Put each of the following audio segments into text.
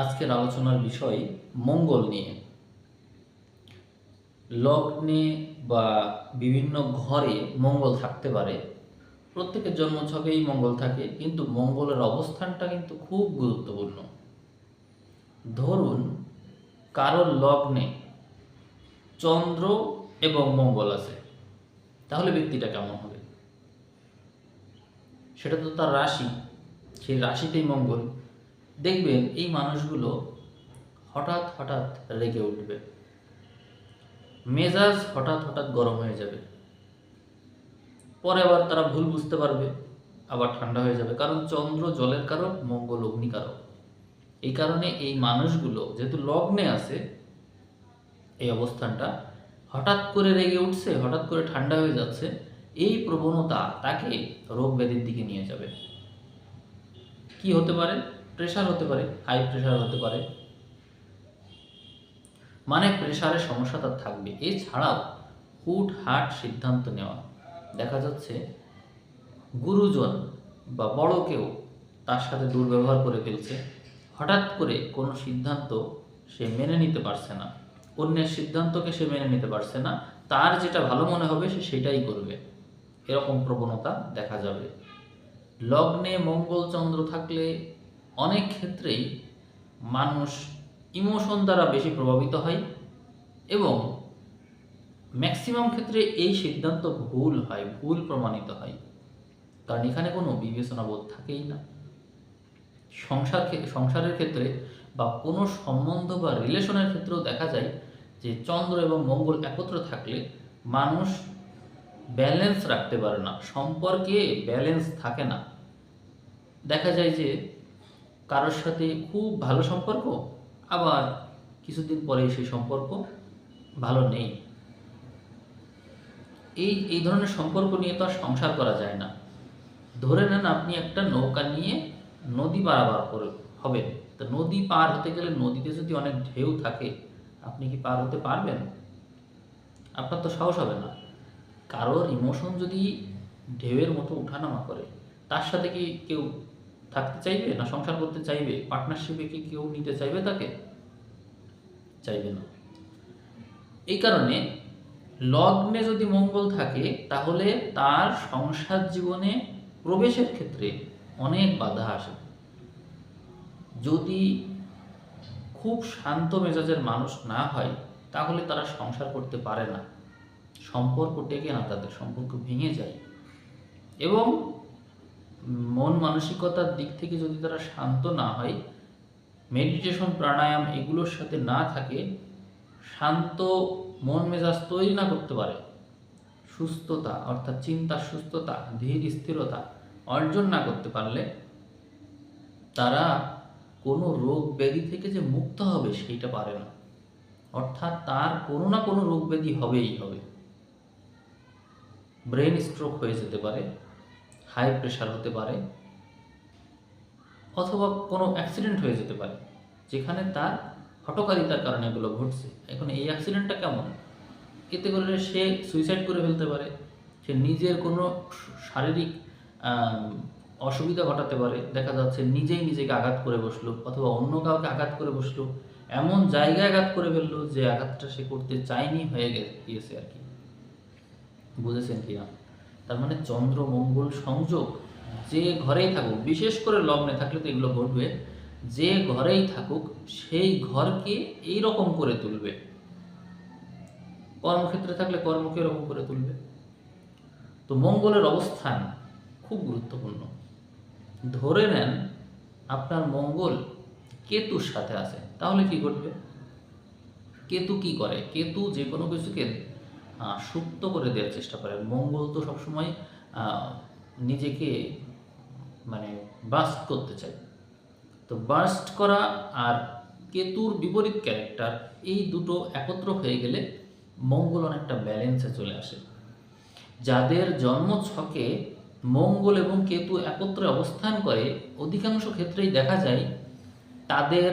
আজকের আলোচনার বিষয় মঙ্গল নিয়ে। লগ্নে বা বিভিন্ন ঘরে মঙ্গল থাকতে পারে। প্রত্যেকের জন্মছকেই মঙ্গল থাকে, কিন্তু মঙ্গলের অবস্থানটা কিন্তু খুব গুরুত্বপূর্ণ। ধরুন, কারোর লগ্নে চন্দ্র এবং মঙ্গল আছে, তাহলে ব্যক্তিটা কেমন হবে? সেটা তো তার রাশি, সেই রাশিতেই মঙ্গল। দেখবেন এই মানুষগুলো হঠাৎ হঠাৎ রেগে উঠবে। মেজাজ হঠাৎ হঠাৎ গরম হয়ে যাবে। পরে আবার তারা ভুল বুঝতে পারবে, আবার ঠান্ডা হয়ে যাবে। কারণ চন্দ্র জলের কারক, মঙ্গল অগ্নিকারক এই কারণে এই মানুষগুলো যেহেতু লগ্নে আছে, এই অবস্থানটা হঠাৎ করে রেগে উঠছে, হঠাৎ করে ঠান্ডা হয়ে যাচ্ছে, এই প্রবণতা তাকে রোগ ব্যাধির দিকে নিয়ে যাবে। কি হতে পারে? প্রেশার হতে পারে হাই প্রেশার হতে পারে। মানে প্রেশারের সমস্যা তার থাকবে। এছাড়াও হুট হাট সিদ্ধান্ত নেওয়া। দেখা যাচ্ছে গুরুজন বা বড় কেউ তার সাথে দুর্ব্যবহার করে ফেলছে। হঠাৎ করে কোনো সিদ্ধান্ত সে মেনে নিতে পারছে না। অন্যের সিদ্ধান্তকে সে মেনে নিতে পারছে না। তার যেটা ভালো মনে হবে, সে সেটাই করবে। এরকম প্রবণতা দেখা যাবে। লগ্নে মঙ্গল চন্দ্র থাকলে অনেক ক্ষেত্রেই মানুষ ইমোশন দ্বারা বেশি প্রভাবিত হয় এবং ম্যাক্সিমাম ক্ষেত্রে এই সিদ্ধান্ত ভুল হয়, ভুল প্রমাণিত হয়। কারণ এখানে কোনো বিবেচনা বোধ থাকেই না। সংসার সংসারের ক্ষেত্রে বা কোনো সম্বন্ধ বা রিলেশনের ক্ষেত্রেও দেখা যায় যে চন্দ্র এবং মঙ্গল একত্র থাকলে মানুষ ব্যালেন্স রাখতে পারে না, সম্পর্কে ব্যালেন্স থাকে না। দেখা যায় যে কারোর সাথে খুব ভালো সম্পর্ক, আবার কিছুদিন পরে সেই সম্পর্ক ভালো নেই। এই এই ধরনের সম্পর্ক নিয়ে তো আর সংসার করা যায় না। ধরে নেন আপনি একটা নৌকা নিয়ে নদী পারাবার করে হবেন। তো নদী পার হতে গেলে নদীতে যদি অনেক ঢেউ থাকে, আপনি কি পার হতে পারবেন? আপনার তো সাহস হবে না। কারোর ইমোশন যদি ঢেউয়ের মতো উঠানামা করে, তার সাথে কি কেউ থাকতে চাইবে না, সংসার করতে চাইবে পার্টনারশিপে কি কেউ নিতে চাইবে তাকে? চাইবে না। এই কারণে লগ্নে যদি মঙ্গল থাকে, তাহলে তার সংসার জীবনে প্রবেশের ক্ষেত্রে অনেক বাধা আসে। যদি খুব শান্ত মেজাজের মানুষ না হয়, তাহলে তারা সংসার করতে পারে না। সম্পর্ক টেকে না তাদের, সম্পর্ক ভেঙে যায়। এবং মন মানসিকতার দিক থেকে যদি তারা শান্ত না হয় মেডিটেশন প্রাণায়াম এগুলোর সাথে না থাকে, শান্ত মন মেজাজ তৈরি না করতে পারে। সুস্থতা, অর্থাৎ চিন্তার সুস্থতা, ধীর স্থিরতা অর্জন না করতে পারলে তারা কোনো রোগ ব্যাধি থেকে যে মুক্ত হবে সেইটা পারে না। অর্থাৎ তার কোনো না কোনো রোগ ব্যাধি হবেই হবে। ব্রেন স্ট্রোক হয়ে যেতে পারে হাই প্রেশার হতে পারে অথবা কোনো অ্যাক্সিডেন্ট হয়ে যেতে পারে, যেখানে তার হটকারিতার কারণে এগুলো ঘটছে। এখন এই অ্যাক্সিডেন্টটা কেমন? এতে করে সে সুইসাইড করে ফেলতে পারে, সে নিজের কোনো শারীরিক অসুবিধা ঘটাতে পারে, দেখা যাচ্ছে নিজেই নিজেকে আঘাত করে বসল অথবা অন্য কাউকে আঘাত করে বসল, এমন জায়গায় আঘাত করে ফেলল যে আঘাতটা সে করতে চায়নি, হয়ে গিয়েছে আর কি। বুঝেছেন কি না তার মানে চন্দ্র, মঙ্গল, সংযোগ যে ঘরেই থাকুক, বিশেষ করে লগ্নে থাকলে তো এগুলো ঘটবে, যে ঘরেই থাকুক, সেই ঘরকে এই রকম করে তুলবে। কর্মক্ষেত্রে থাকলে কর্মকে এরকম করে তুলবে। তো মঙ্গলের অবস্থান খুব গুরুত্বপূর্ণ। ধরে নেন আপনার মঙ্গল কেতুর সাথে আছে, তাহলে কি ঘটবে? কেতু কি করে? কেতু যে কোনো কিছুকে সুপ্ত করে দেওয়ার চেষ্টা করে। মঙ্গল তো সবসময় নিজেকে মানে বাস্ট করতে চায়। তো বাস্ট করা আর কেতুর বিপরীত ক্যারেক্টার এই দুটো একত্র হয়ে গেলে মঙ্গল অনেকটা ব্যালেন্সে চলে আসে। যাদের জন্ম ছকে মঙ্গল এবং কেতু একত্রে অবস্থান করে, অধিকাংশ ক্ষেত্রেই দেখা যায় তাদের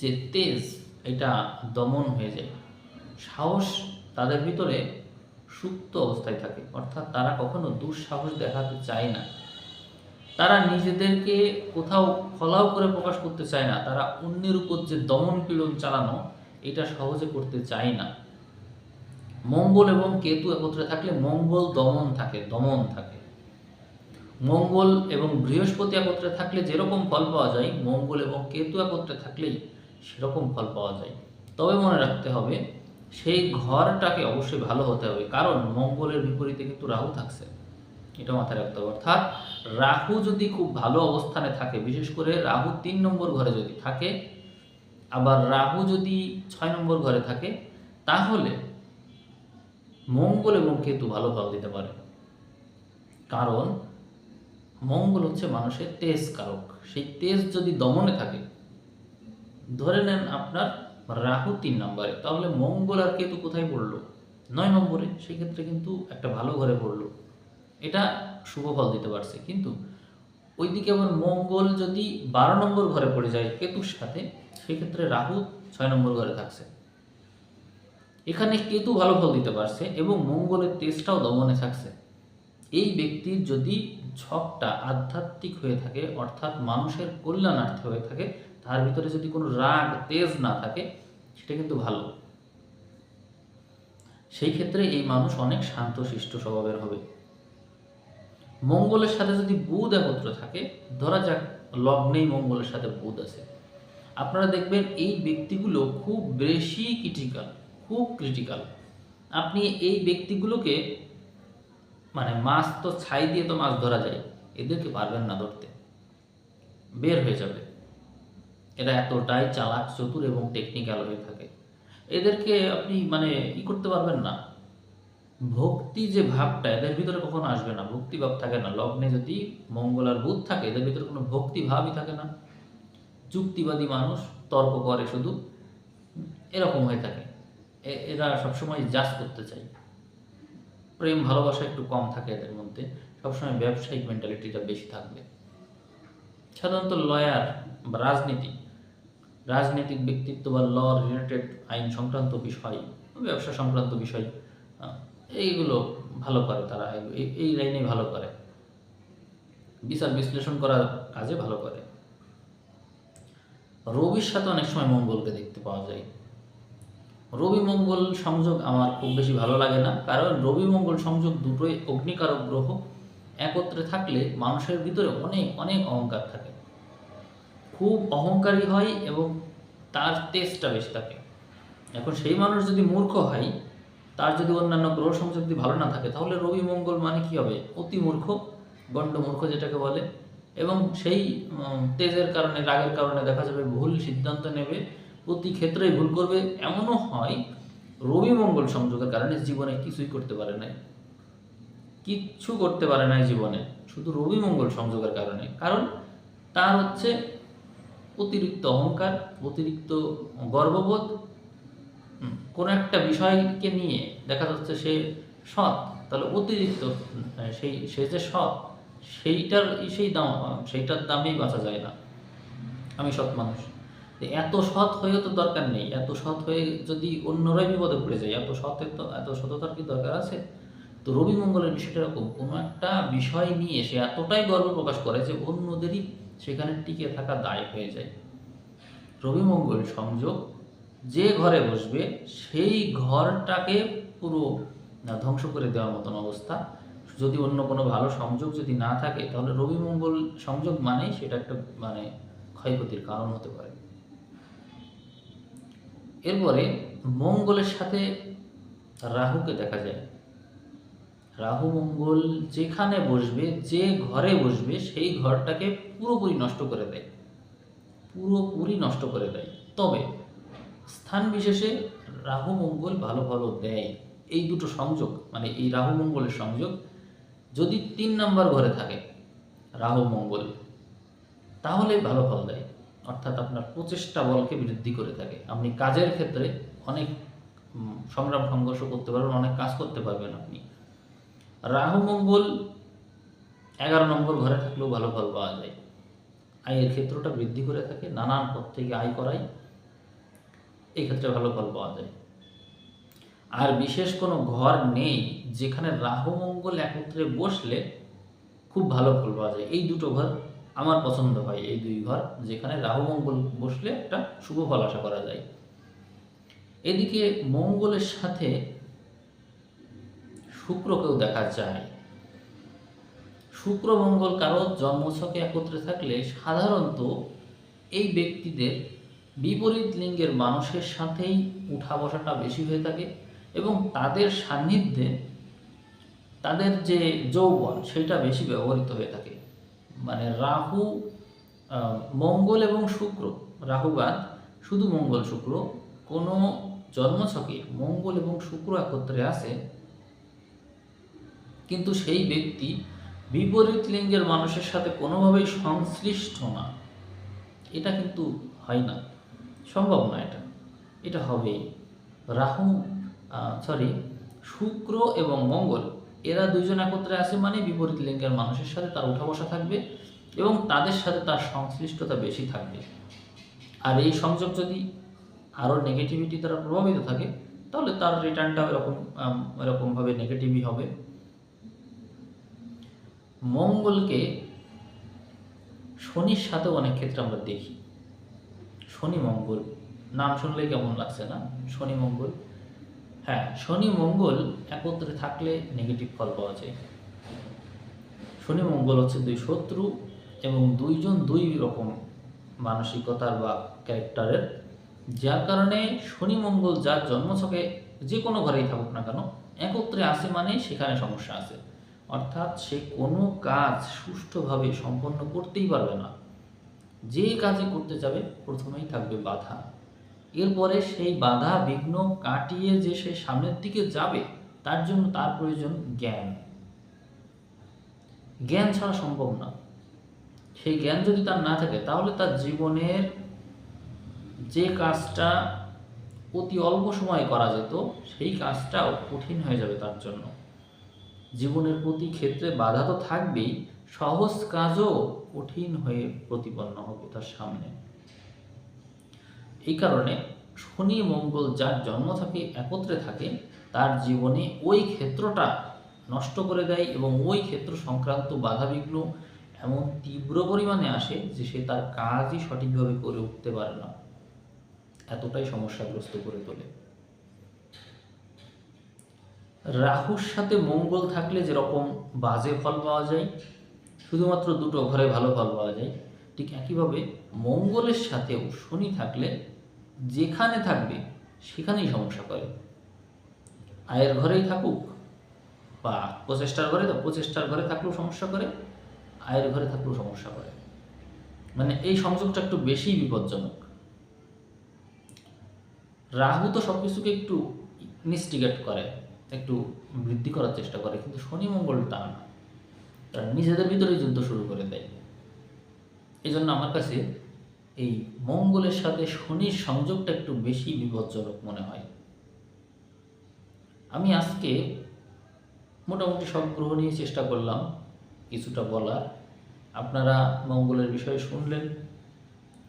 যে তেজ, এটা দমন হয়ে যায়। সাহস তাদের ভিতরে সুপ্ত অবস্থায় থাকে। অর্থাৎ তারা কখনো দুঃসাহস দেখাতে চায় না। তারা নিজেদেরকে কোথাও ফলাও করে প্রকাশ করতে চায় না। তারা অন্যের উপর যে দমন পীড়ন চালানো, এটা সহজে করতে চায় না। মঙ্গল এবং কেতু একত্রে থাকলে মঙ্গল দমন থাকে দমন থাকে। মঙ্গল এবং বৃহস্পতি একত্রে থাকলে যেরকম ফল পাওয়া যায়, মঙ্গল এবং কেতু একত্রে থাকলেই সেরকম ফল পাওয়া যায়। তবে মনে রাখতে হবে সেই ঘরটাকে অবশ্যই ভালো হতে হবে। কারণ মঙ্গলের বিপরীতে কিন্তু রাহু থাকছে। এটা মাথায় রাখতে হবে। অর্থাৎ রাহু যদি খুব ভালো অবস্থানে থাকে, বিশেষ করে রাহু তিন নম্বর ঘরে যদি থাকে, আবার রাহু যদি ছয় নম্বর ঘরে থাকে, তাহলে মঙ্গল এবং কেতু ভালো ফল দিতে পারে। কারণ মঙ্গল হচ্ছে মানুষের তেজ কারক সেই তেজ যদি দমনে থাকে, ধরে নেন আপনার রাহু তিন নম্বরে। তাহলে মঙ্গল আর কেতু কোথায় পড়ল? নয় নম্বরে। সেই ক্ষেত্রে কিন্তু একটা ভালো ঘরে পড়ল। এটা শুভ ফল দিতে পারছে। কিন্তু ওইদিকে আবার মঙ্গল যদি বারো নম্বর ঘরে পড়ে যায় কেতুর সাথে, সেক্ষেত্রে রাহু ছয় নম্বর ঘরে থাকছে। এখানে কেতু ভালো ফল দিতে পারছে এবং মঙ্গলের তেজটাও দমনে থাকছে। এই ব্যক্তির যদি ছকটা আধ্যাত্মিক হয়ে থাকে, অর্থাৎ মানুষের কল্যাণার্থে হয়ে থাকে তার ভিতরে যদি কোনো রাগ, তেজ না থাকে, সেটা কিন্তু ভালো। সেই ক্ষেত্রে এই মানুষ অনেক শান্ত শিষ্ট স্বভাবের হবে। মঙ্গলের সাথে যদি বুধ একত্র থাকে, ধরা যাক লগ্নেই মঙ্গলের সাথে বুধ আছে। আপনারা দেখবেন এই ব্যক্তিগুলো খুব বেশি ক্রিটিক্যাল খুব ক্রিটিক্যাল আপনি এই ব্যক্তিগুলোকে মানে মাছ তো ছাই দিয়ে তো মাছ ধরা যায়, এদেরকে পারবেন না ধরতে। বের হয়ে যাবে। এরা এতটাই চালাক, চতুর এবং টেকনিক্যাল হয়ে থাকে। এদেরকে আপনি মানে ই করতে পারবেন না। ভক্তি যে ভাবটা, এদের ভিতরে কখনো আসবে না। ভক্তি ভাব থাকে না। লগ্নে যদি মঙ্গল আর বুধ থাকে, এদের ভিতরে কোনো ভক্তি ভাবই থাকে না। যুক্তিবাদী মানুষ, তর্ক করে শুধু। এরকম হয়ে থাকে। এরা সবসময় জাজ করতে চায়। প্রেম, ভালোবাসা একটু কম থাকে এদের মধ্যে। সবসময় ব্যবসায়িক মেন্টালিটিটা বেশি থাকবে। সাধারণত লয়ার রাজনীতি রাজনৈতিক ব্যক্তিত্ব বা ল রিলেটেড আইন সংক্রান্ত বিষয়, ব্যবসা সংক্রান্ত বিষয় এইগুলো ভালো করে তারা, এই- লাইনে ভালো করে। বিচার বিশ্লেষণ করার কাজে ভালো করে। রবির সাথে অনেক সময় মঙ্গলকে দেখতে পাওয়া যায়। রবি মঙ্গল সংযোগ আমার খুব বেশি ভালো লাগে না, কারণ রবি মঙ্গল সংযোগ দুটোই অগ্নিকারক গ্রহ একত্রে থাকলে মানুষের ভিতরে অনেক অনেক অহংকার থাকে। খুব অহংকারী হয় এবং তার তেজটা বেশি থাকে। এখন সেই মানুষ যদি মূর্খ হয়, তার যদি অন্যান্য গ্রহ সংযোগ যদি ভালো না থাকে, তাহলে রবি মঙ্গল মানে কি হবে? অতি মূর্খ, গণ্ড মূর্খ যেটাকে বলে। এবং সেই তেজের কারণে, রাগের কারণে দেখা যাবে ভুল সিদ্ধান্ত নেবে প্রতি ক্ষেত্রেই ভুল করবে। এমনও হয়, রবি মঙ্গল সংযোগের কারণে জীবনে কিছুই করতে পারে নাই। কিচ্ছু করতে পারে নাই জীবনে, শুধু রবি মঙ্গল সংযোগের কারণে। কারণ তার হচ্ছে অতিরিক্ত অহংকার, অতিরিক্ত গর্ববোধ কোনো একটা বিষয়কে নিয়ে দেখা যাচ্ছে সে সৎ, তাহলে অতিরিক্ত সেই, সে যে সৎ, সেইটার, সেই দাম, সেইটার দামেই বাঁচা যায় না। আমি সৎ মানুষ। এত সৎ হয়েও তো দরকার নেই। এত সৎ হয়ে যদি অন্যরাই বিপদে পড়ে যায়, এত সতের তো, এত সততার কি দরকার আছে? তো রবি মঙ্গলের বিষয়টা এরকম, কোনো একটা বিষয় নিয়ে সে এতটাই গর্ব প্রকাশ করে যে অন্যদেরই সেখানে টিকে থাকা দায় হয়ে যায়। রবি মঙ্গল সংযোগ, যে ঘরে বসবে সেই ঘরটাকে পুরো ধ্বংস করে দেওয়ার মতন অবস্থা। যদি অন্য কোনো ভালো সংযোগ যদি না থাকে, তাহলে রবি মঙ্গল সংযোগ মানেই সেটা একটা মানে ক্ষয়ক্ষতির কারণ হতে পারে। এরপরে মঙ্গলের সাথে রাহুকে দেখা যায়। রাহু, মঙ্গল যেখানে বসবে, যে ঘরে বসবে, সেই ঘরটাকে পুরোপুরি নষ্ট করে দেয়। পুরোপুরি নষ্ট করে দেয়। তবে স্থান বিশেষে রাহু, মঙ্গল ভালো ভালো দেয়। এই দুটো সংযোগ মানে এই রাহু, মঙ্গলের সংযোগ যদি তিন নাম্বার ঘরে থাকে, রাহু, মঙ্গল, তাহলে ভালো ফল দেয়। অর্থাৎ আপনার প্রচেষ্টা বলকে বৃদ্ধি করে থাকে। আপনি কাজের ক্ষেত্রে অনেক সংগ্রাম, সংঘর্ষ করতে পারবেন, অনেক কাজ করতে পারবেন আপনি। রাহু, মঙ্গল, এগারো নম্বর ঘরে থাকলেও ভালো ফল পাওয়া যায়। আয়ের ক্ষেত্রটা বৃদ্ধি করে থাকে, নানান পথ থেকে আয় করায় এই ক্ষেত্রে ভালো ফল পাওয়া যায়। আর বিশেষ কোনো ঘর নেই যেখানে রাহু, মঙ্গল একত্রে বসলে খুব ভালো ফল পাওয়া যায়। এই দুটো ঘর আমার পছন্দ হয়, এই দুই ঘর যেখানে রাহু, মঙ্গল বসলে একটা শুভ ফল আশা করা যায়। এদিকে মঙ্গলের সাথে শুক্রকেও দেখা যায়। শুক্র, মঙ্গল কারও জন্মছকে একত্রে থাকলে সাধারণত এই ব্যক্তিদের বিপরীত লিঙ্গের মানুষের সাথেই উঠা বসাটা বেশি হয়ে থাকে এবং তাদের সান্নিধ্যে তাদের যে যৌবন, সেটা বেশি ব্যবহৃত হয়ে থাকে। মানে রাহু মঙ্গল এবং শুক্র রাহুবাদ শুধু মঙ্গল, শুক্র, কোনো জন্মছকে মঙ্গল এবং শুক্র একত্রে আছে কিন্তু সেই ব্যক্তি বিপরীত লিঙ্গের মানুষের সাথে কোনোভাবেই সংশ্লিষ্ট না। এটা কিন্তু হয় না। সম্ভব না এটা। এটা হবেই রাহু সরি শুক্র এবং মঙ্গল। এরা দুজন একত্রে আছে মানে বিপরীত লিঙ্গের মানুষের সাথে তার উঠা বসা থাকবে এবং তাদের সাথে তার সংশ্লিষ্টতা বেশি থাকবে। আর এই সংযোগ যদি আরও নেগেটিভিটি দ্বারা প্রভাবিত থাকে, তাহলে তার রিটার্নটাও এরকম এরকমভাবে নেগেটিভই হবে। মঙ্গলকে শনির সাথেও অনেক ক্ষেত্রে আমরা দেখি। শনি মঙ্গল, নাম শুনলেই কেমন লাগছে না? শনি মঙ্গল। হ্যাঁ শনি মঙ্গল একত্রে থাকলে নেগেটিভ ফল পাওয়া যায়। শনি মঙ্গল হচ্ছে দুই শত্রু এবং দুইজন দুই রকম মানসিকতার বা ক্যারেক্টারের যার কারণে শনি মঙ্গল যার জন্মছকে যে কোনো ঘরেই থাকুক না কেন, একত্রে আসে মানে সেখানে সমস্যা আছে। অর্থাৎ সে কোনো কাজ সুষ্ঠুভাবে সম্পন্ন করতেই পারবে না। যে কাজে করতে যাবে, প্রথমেই থাকবে বাধা। এরপরে সেই বাধা বিঘ্ন কাটিয়ে যে সে সামনের দিকে যাবে, তার জন্য তার প্রয়োজন জ্ঞান। জ্ঞান ছাড়া সম্ভব না। সেই জ্ঞান যদি তার না থাকে, তাহলে তার জীবনের যে কাজটা অতি অল্প সময়ে করা যেত, সেই কাজটাও কঠিন হয়ে যাবে তার জন্য। জীবনের প্রতি ক্ষেত্রে বাধা তো থাকবেই, সহজ কাজও কঠিন হয়ে প্রতিপন্ন হবে তার সামনে। এই কারণে শনি মঙ্গল যার জন্ম থাকে, একত্রে থাকে, তার জীবনে ওই ক্ষেত্রটা নষ্ট করে দেয় এবং ওই ক্ষেত্র সংক্রান্ত বাধাবিঘ্ন এমন তীব্র পরিমাণে আসে যে সে তার কাজই সঠিকভাবে করে উঠতে পারে না। এতটাই সমস্যাগ্রস্ত করে তোলে। রাহুর সাথে মঙ্গল থাকলে যেরকম বাজে ফল পাওয়া যায়, শুধুমাত্র দুটো ঘরে ভালো ফল পাওয়া যায়, ঠিক একইভাবে মঙ্গলের সাথেও শনি থাকলে যেখানে থাকবে সেখানেই সমস্যা করে। আয়ের ঘরেই থাকুক বা প্রচেষ্টার ঘরে প্রচেষ্টার ঘরে থাকলেও সমস্যা করে, আয়ের ঘরে থাকলেও সমস্যা করে। মানে এই সংযোগটা একটু বেশি বিপজ্জনক। রাহু তো সব কিছুকে একটু ইনস্টিগেট করে। একটু বৃদ্ধি করার চেষ্টা করে, কিন্তু শনি মঙ্গল তা না। তারা নিজেদের ভিতরে যুদ্ধ শুরু করে দেয়। এই জন্য আমার কাছে এই মঙ্গলের সাথে শনির সংযোগটা একটু বেশি বিপজ্জনক মনে হয়। আমি আজকে মোটামুটি সব গ্রহ নিয়ে চেষ্টা করলাম, কিছুটা বলার। আপনারা মঙ্গলের বিষয়ে শুনলেন।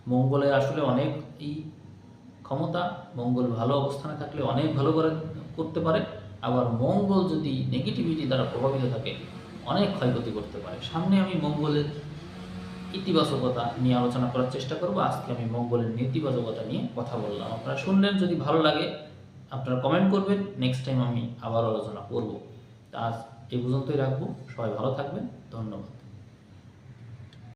মঙ্গলের আসলে অনেক এই ক্ষমতা, মঙ্গল ভালো অবস্থানে থাকলে অনেক ভালো করে করতে পারে। আবার মঙ্গল যদি নেগেটিভিটি দ্বারা প্রভাবিত থাকে, অনেক ক্ষয়ক্ষতি করতে পারে। সামনে আমি মঙ্গলের ইতিবাচকতা নিয়ে আলোচনা করার চেষ্টা করব। আজকে আমি মঙ্গলের নেতিবাচকতা নিয়ে কথা বললাম। আপনারা শুনলেন, যদি ভালো লাগে, আপনারা কমেন্ট করবেন। নেক্সট টাইম আমি আবার আলোচনা করব। আজ এ পর্যন্তই রাখব। সবাই ভালো থাকবেন। ধন্যবাদ।